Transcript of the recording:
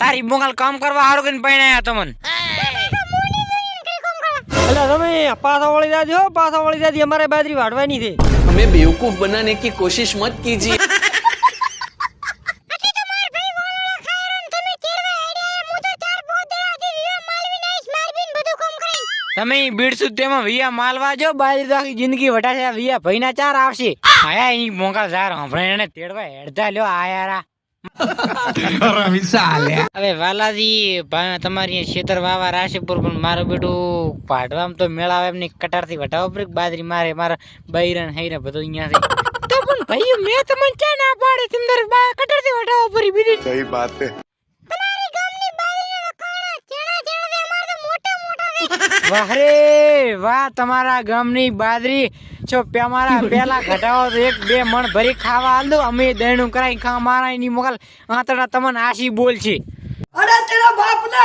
તારી મોંગલ કામ કરવા હારું કરીને પહેણાયા તમને. એટલે તમે પાછા વળી જાજો પાછા વળી જાજો. અમારે બાજરી વાડવાની છે. અમે બેવકૂફ બનાને કી કોશિશ મત કીજી. તમે બીડ સુધીમાં વિયા માલવા જો બાજરી તો જિંદગી વટાશે વિયા ભાઈના ચાર આવશે. આયા એ મોંઘા ચાર હમણાં એને તેડવા હેડતા લ્યો આયારા હવે વાલાજી તમારી ખેતર વાવા રાશીપુર પણ મારું બેટું પાડવામાં તો મેળાવે એમને કટારથી વટાવો પડે બાદરી મારે મારા બૈરન હૈરે બધું અહીંયાથી. તો પણ ભાઈ મેં તમને ક્યાં ના પાડી? તંદર કટારથી વટાવો પડી બીજી સહી વાત છે. તમારી ગામની બાજરીના કાણા ચેણા ચેણા અમાર તો મોટા મોટા વાહ વાહ, તમારા ગામની બાજરી. છો પે- પેલા ઘટાવો એક બે મણ ભરી ખાવા આલ દો. અમે દહેણું કરાઈ, ખા મારા ની મોકલ. આતડા તમને આશી બોલ છે અરે તેરા બાપ ને